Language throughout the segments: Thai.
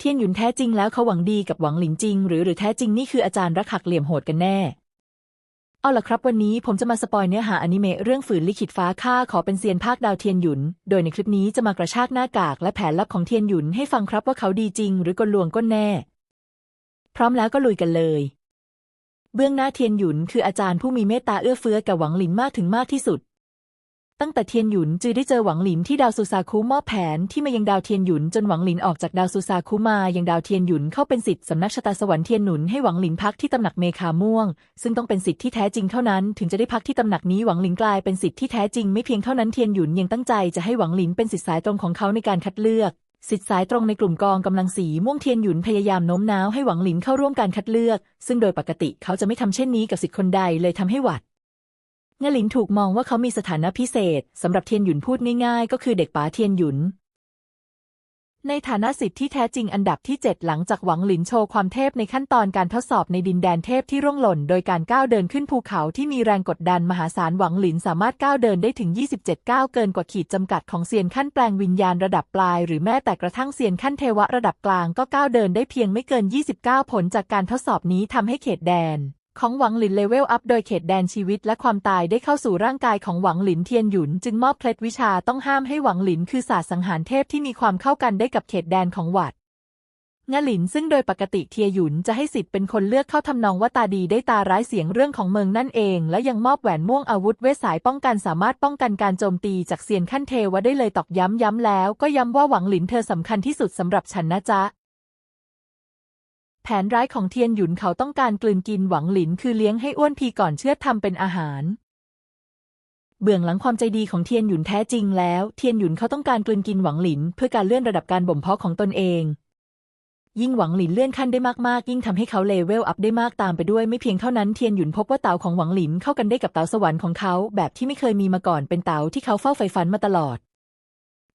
เทียนหยุนแท้จริงแล้วเขาหวังดีกับหวังหลินจริง หรือหรือแท้จริงนี่คืออาจารย์รักหักเหลี่ยมโหดกันแน่ เอาล่ะครับวันนี้ผมจะมาสปอยเนื้อหาอนิเมะเรื่องฝืนลิขิตฟ้าข้าขอเป็นเซียนภาคดาวเทียนหยุน โดยในคลิปนี้จะมากระชากหน้ากากและแผนลับของเทียนหยุนให้ฟังครับว่าเขาดีจริง หรือกลลวงก้นแน่ พร้อมแล้วก็ลุยกันเลยเบื้องหน้าเทียนหยุนคืออาจารย์ผู้มีเมตตาเอื้อเฟื้อกับหวังหลินมากถึงมากที่สุด ตั้งแต่เทียนหยุนจือได้เจอหวังหลินที่ดาวซูซาคุมอบแผนที่มายังดาวเทียนหยุนจนหวังหลินออกจากดาวซูซาคุมายังดาวเทียนหยุนเข้าเป็นสิทธิ์สำนักชะตาสวรรค์เทียนหนุนให้หวังหลินพักที่ตำหนักเมคาม่วง ซึ่งต้องเป็นสิทธิ์ที่แท้จริงเท่านั้น ถึงจะได้พักที่ตำหนักนี้หวังหลินกลายเป็นสิทธิ์ที่แท้จริงไม่เพียงเท่านั้นเทียนหยุนยังตั้งใจจะให้หวังหลินเป็นสิทธิ์สายตรงของเขาในการคัดเลือกสิทธิสายตรงในกลุ่มกองกำลังสีม่วงเทียนหยุนพยายามโน้มน้าวให้หวังหลินเข้าร่วมการคัดเลือก ซึ่งโดยปกติเขาจะไม่ทำเช่นนี้กับสิทธิคนใดเลยทำให้หวัด เงหลินถูกมองว่าเขามีสถานะพิเศษสำหรับเทียนหยุนพูดง่ายๆ ก็คือเด็กป๋าเทียนหยุน ในฐานะสิทธิ์ที่แท้จริงอันดับที่ 7 หลังจากหวังหลินโชว์ความเทพในขั้นตอนการทดสอบในดินแดนเทพที่ร่วงหล่น โดยการก้าวเดินขึ้นภูเขาที่มีแรงกดดันมหาศาลหวังหลินสามารถก้าวเดินได้ถึง 27 ก้าวเกินกว่าขีดจำกัดของเซียนขั้นแปลงวิญญาณระดับปลาย หรือแม้แต่กระทั่งเซียนขั้นเทวะระดับกลางก็ก้าวเดินได้เพียงไม่เกิน 29 ผลจากการทดสอบนี้ทำให้เขตแดน ของหวังหลินเลเวลอัพโดยเขตแดนชีวิตและความตายได้เข้าสู่ร่างกายของหวังหลินเทียนหยุน จึงมอบเคล็ดวิชาต้องห้ามให้หวังหลินคือศาสตร์สังหารเทพที่มีความเข้ากันได้กับเขตแดนของหวัดงะหลินซึ่งโดยปกติเทียหยุนจะให้สิทธิ์เป็นคนเลือกเข้าทำนองว่าตาดีได้ตาร้ายเสียงเรื่องของเมืองนั่นเอง และยังมอบแหวนม่วงอาวุธเวสายป้องกันสามารถป้องกันการโจมตีจากเซียนขั้นเทวะได้เลยตอกย้ำย้ำแล้ว ก็ย้ำว่าหวังหลินเธอสำคัญที่สุดสำหรับฉันนะจ๊ะ แผนร้ายของเทียนหยุนเขาต้องการกลืนกินหวังหลินคือเลี้ยงให้อ้วนพีก่อนเชื่อทำเป็นอาหาร เบื้องหลังความใจดีของเทียนหยุนแท้จริงแล้ว เทียนหยุนเขาต้องการกลืนกินหวังหลิน เพื่อการเลื่อนระดับการบ่มเพาะของตนเอง ยิ่งหวังหลินเลื่อนขั้นได้มากๆ ยิ่งทำให้เขาเลเวลอัพได้มากตามไปด้วยไม่เพียงเท่านั้นเทียนหยุนพบว่าเต๋าของหวังหลินเข้ากันได้กับเต๋าสวรรค์ของเขา แบบที่ไม่เคยมีมาก่อนเป็นเต๋าที่เขาเฝ้าใฝ่ฝันมาตลอด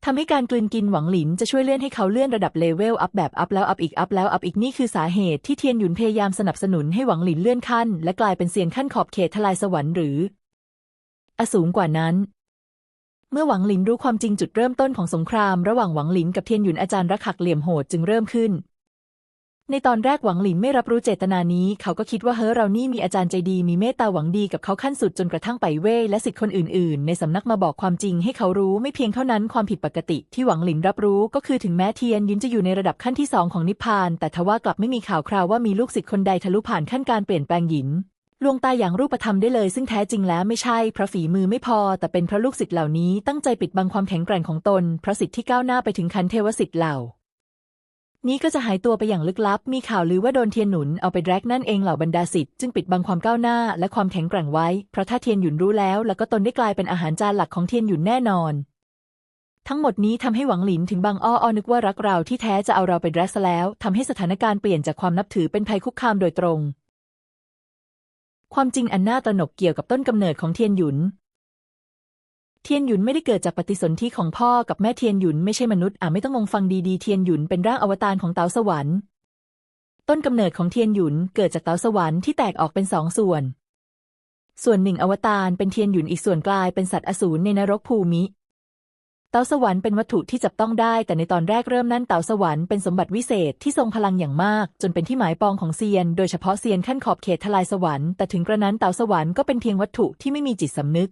ทำให้การกลืนกินหวังหลินจะช่วยเลื่อนให้เขาเลื่อนระดับเลเวลอัพแบบอัพแล้วอัพอีกอัพแล้วอัพอีกนี่คือสาเหตุที่เทียนหยุนพยายามสนับสนุนให้หวังหลินเลื่อนขั้น และกลายเป็นเซียนขั้นขอบเขตทลายสวรรค์หรือ อสูงกว่านั้น เมื่อหวังหลินรู้ความจริงจุดเริ่มต้นของสงคราม ระหว่างหวังหลินกับเทียนหยุนอาจารย์รักหักเหลี่ยมโหดจึงเริ่มขึ้น ในตอนแรกหวังหลินไม่รับรู้เจตนานี้ เขาก็คิดว่าเฮ้อเรานี่มีอาจารย์ใจดีมีเมตตาหวังดีกับเขาขั้นสุดจนกระทั่งไปเว่ยและสิทธิ์คนอื่นๆ ในสำนักมาบอกความจริงให้เขารู้ไม่เพียงเท่านั้นความผิดปกติที่หวังหลินรับรู้ก็คือถึงแม้เทียนยุนจะอยู่ในระดับขั้นที่สองของนิพพาน แต่ทว่ากลับไม่มีข่าวคราวว่ามีลูกศิษย์คนใดทะลุผ่านขั้นการเปลี่ยนแปลงหยินลวงตาอย่างรูปธรรมได้เลยซึ่งแท้จริงแล้วไม่ใช่เพราะฝีมือไม่พอ แต่เป็นเพราะลูกศิษย์เหล่านี้ตั้งใจปิดบังความแข็งแกร่งของตนเพราะสิทธิ์ที่ก้าวหน้าไปถึงขั้นเทวสิทธิ์เหล่า นี้ก็จะหายตัวไปอย่างลึกลับ มีข่าวลือว่าโดนเทียนหนุนเอาไปแดกนั่นเองเหล่าบรรดาสิทธิ์จึงปิดบังความก้าวหน้าและความแข็งแกร่งไว้ เพราะถ้าเทียนหยุนรู้แล้ว แล้วก็ตนได้กลายเป็นอาหารจานหลักของเทียนหยุนแน่นอน ทั้งหมดนี้ทำให้หวังหลินถึงบางอ้ออ้อนึกว่ารักเราที่แท้จะเอาเราไปแดกซะแล้วทำให้สถานการณ์เปลี่ยนจากความนับถือเป็นภัยคุกคามโดยตรง ความจริงอันน่าตระหนกเกี่ยวกับต้นกำเนิดของเทียนหยุน เทียนหยุนไม่ได้เกิดจากปฏิสนธิของพ่อกับแม่เทียนหยุนไม่ใช่มนุษย์อะไม่ต้องงงฟังดีๆเทียนหยุนเป็นร่างอวตารของเต๋าสวรรค์ ต้นกำเนิดของเทียนหยุนเกิดจากเต๋าสวรรค์ที่แตกออกเป็นสองส่วน ส่วนหนึ่งอวตารเป็นเทียนหยุนอีกส่วนกลายเป็นสัตว์อสูรในนรกภูมิเต๋าสวรรค์เป็นวัตถุที่จับต้องได้ แต่ในตอนแรกเริ่มนั้นเต๋าสวรรค์เป็นสมบัติวิเศษที่ทรงพลังอย่างมาก จนเป็นที่หมายปองของเซียน โดยเฉพาะเซียนขั้นขอบเขตทลายสวรรค์แต่ถึงกระนั้นเต๋าสวรรค์ก็เป็นเพียงวัตถุที่ไม่มีจิตสำนึก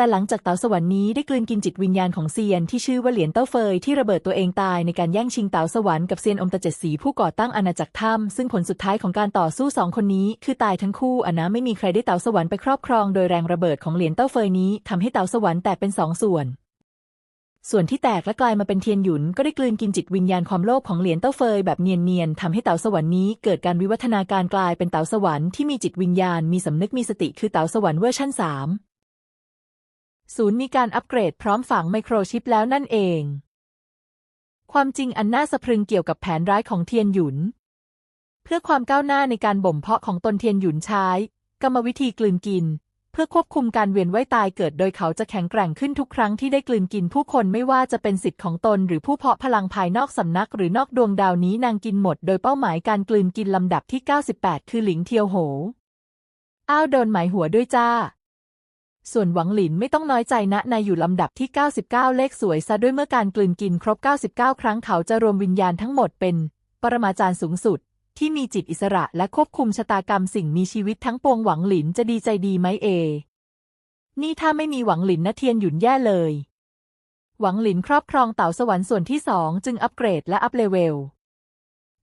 แต่หลังจากเต๋าสวรรค์นี้ได้กลืนกินจิตวิญญาณของเซียนที่ชื่อว่าเหรียญเต้าเฟยที่ระเบิดตัวเองตายในการแย่งชิงเต๋าสวรรค์กับเซียนอมตะเจ็ดสีผู้ก่อตั้งอาณาจักรถ้ำซึ่งผลสุดท้ายของการต่อสู้สองคนนี้คือตายทั้งคู่อะนะไม่มีใครได้เต๋าสวรรค์ไปครอบครองโดยแรงระเบิดของเหรียญเต้าเฟยนี้ทำให้เต๋าสวรรค์แตกเป็นสองส่วนส่วนที่แตกและกลายมาเป็นเทียนหยุนก็ได้กลืนกินจิตวิญญาณความโลภของเหรียญเต้าเฟยแบบเนียนๆทำให้เต๋าสวรรค์นี้เกิดการวิวัฒนาการกลายเป็นเต๋าสวรรค์ที่มีจิตวิญญาณมีสำนึกมีสติคือเต๋าสวรรค์เวอร์ชันสาม ศูนย์มีการอัปเกรดพร้อมฝังไมโครชิปแล้วนั่นเอง ความจริงอันน่าสะพรึงเกี่ยวกับแผนร้ายของเทียนหยุน เพื่อความก้าวหน้าในการบ่มเพาะของตนเทียนหยุนใช้ กรรมวิธีกลืนกิน เพื่อควบคุมการเวียนว่ายตายเกิดโดยเขาจะแข็งแกร่งขึ้นทุกครั้งที่ได้กลืนกินผู้คนไม่ว่าจะเป็นสิทธิ์ของตนหรือผู้เพาะพลังภายนอกสำนัก หรือนอกดวงดาวนี้นางกินหมด โดยเป้าหมายการกลืนกินลำดับที่ 98 คือหลิงเทียวโห อ้าวโดนหมายหัวด้วยจ้า ส่วนหวังหลินไม่ต้องน้อยใจนะนายอยู่ลำดับที่ 99 เลขสวยซะด้วยเมื่อการกลืนกินครบ 99 ครั้งเขาจะรวมวิญญาณทั้งหมดเป็น ปรมาจารย์สูงสุด ที่มีจิตอิสระและควบคุมชะตากรรมสิ่งมีชีวิตทั้งปวงหวังหลินจะดีใจดีไหมเอ นี่ถ้าไม่มีหวังหลินนะเทียนหยุนแย่เลย หวังหลินครอบครองเต่าสวรรค์ส่วนที่สองจึงอัปเกรดและอัพเลเวล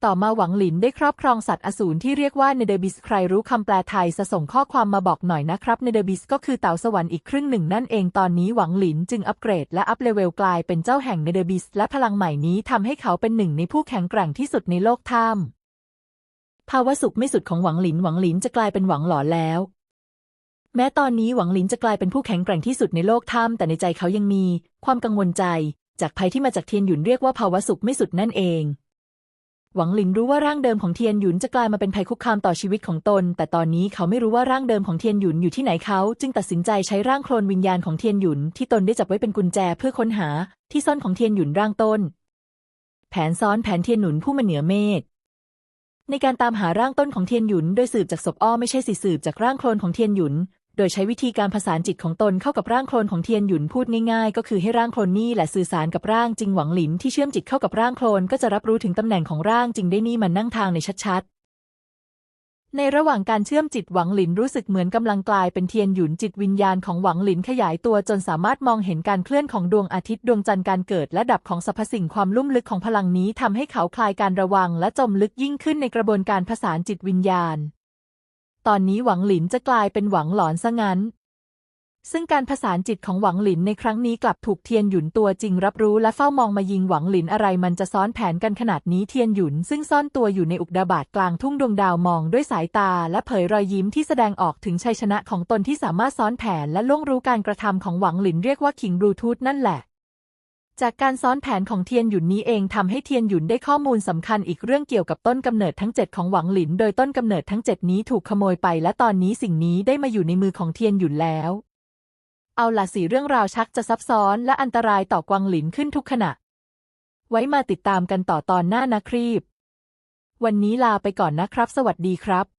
ต่อมาหวังหลินได้ครอบครองสัตว์อสูรที่เรียกว่าเนเดอร์บิสใครรู้คำแปลไทยจะส่งข้อความมาบอกหน่อยนะครับเนเดอร์บิสก็คือเต่าสวรรค์อีกครึ่งหนึ่งนั่นเองตอนนี้หวังหลินจึงอัปเกรดและอัพเลเวลกลายเป็นเจ้าแห่งเนเดอร์บิสและพลังใหม่นี้ทำให้เขาเป็นหนึ่งในผู้แข็งแกร่งที่สุดในโลกถ้ำภาวะสุขไม่สุดของหวังหลินหวังหลินจะกลายเป็นหวังหลอนแล้ว แม้ตอนนี้หวังหลินจะกลายเป็นผู้แข็งแกร่งที่สุดในโลกถ้ำแต่ในใจเขายังมี ความกังวลใจ จากภัยที่มาจากเทียนหยุนเรียกว่าภาวะสุขไม่สุดนั่นเอง หวังหลินรู้ว่าร่างเดิมของเทียนหยุนจะกลายมาเป็นภัยคุกคามต่อชีวิตของตน แต่ตอนนี้เขาไม่รู้ว่าร่างเดิมของเทียนหยุนอยู่ที่ไหนเขา จึงตัดสินใจใช้ร่างโคลนวิญญาณของเทียนหยุนที่ตนได้จับไว้เป็นกุญแจเพื่อค้นหาที่ซ่อนของเทียนหยุนร่างต้น แผนซ้อนแผนเทียนหนุนผู้มาเหนือเมฆในการตามหาร่างต้นของเทียนหยุน โดยสืบจากศพอ้อไม่ใช่สิสืบจากร่างโคลนของเทียนหยุน โดยใช้วิธีการผสานจิตของตนเข้ากับร่างโคลนของเทียนหยุนพูดง่ายๆ ก็คือให้ร่างโคลนนี่แหละสื่อสารกับร่างจริงหวังหลินที่เชื่อมจิตเข้ากับร่างโคลนก็จะรับรู้ถึงตำแหน่งของร่างจริงได้นี่มันนั่งทางในชัดๆในระหว่างการเชื่อมจิตหวังหลินรู้สึกเหมือนกำลังกลายเป็นเทียนหยุนจิตวิญญาณของหวังหลินขยายตัวจนสามารถมองเห็นการเคลื่อนของดวงอาทิตย์ดวงจันทร์การเกิดและดับของสรรพสิ่งความลุ่มลึกของพลังนี้ทำให้เขาคลายการระวังและจมลึกยิ่งขึ้นในกระบวนการผสานจิตวิญญาณ ตอนนี้หวังหลินจะกลายเป็นหวังหลอนซะงั้น ซึ่งการผสานจิตของหวังหลินในครั้งนี้กลับถูกเทียนหยุนตัวจริงรับรู้และเฝ้ามองมายิงหวังหลินอะไรมันจะซ้อนแผนกันขนาดนี้เทียนหยุน ซึ่งซ่อนตัวอยู่ในอุกดาบาตกลางทุ่งดวงดาวมองด้วยสายตา และเผยรอยยิ้มที่แสดงออกถึงชัยชนะของตนที่สามารถซ้อนแผนและล่วงรู้การกระทำของหวังหลินเรียกว่าขิงบลูทูธนั่นแหละ จากการซ้อนแผนของเทียนหยุนนี้เองทำให้เทียนหยุนได้ข้อมูลสำคัญอีกเรื่องเกี่ยวกับต้นกำเนิดทั้งเจ็ดของหวังหลิน โดยต้นกำเนิดทั้งเจ็ดนี้ถูกขโมยไป และตอนนี้สิ่งนี้ได้มาอยู่ในมือของเทียนหยุนแล้ว เอาล่ะสิเรื่องราวชักจะซับซ้อนและอันตรายต่อกวางหลินขึ้นทุกขณะ ไว้มาติดตามกันต่อตอนหน้านะครีบ วันนี้ลาไปก่อนนะครับ สวัสดีครับ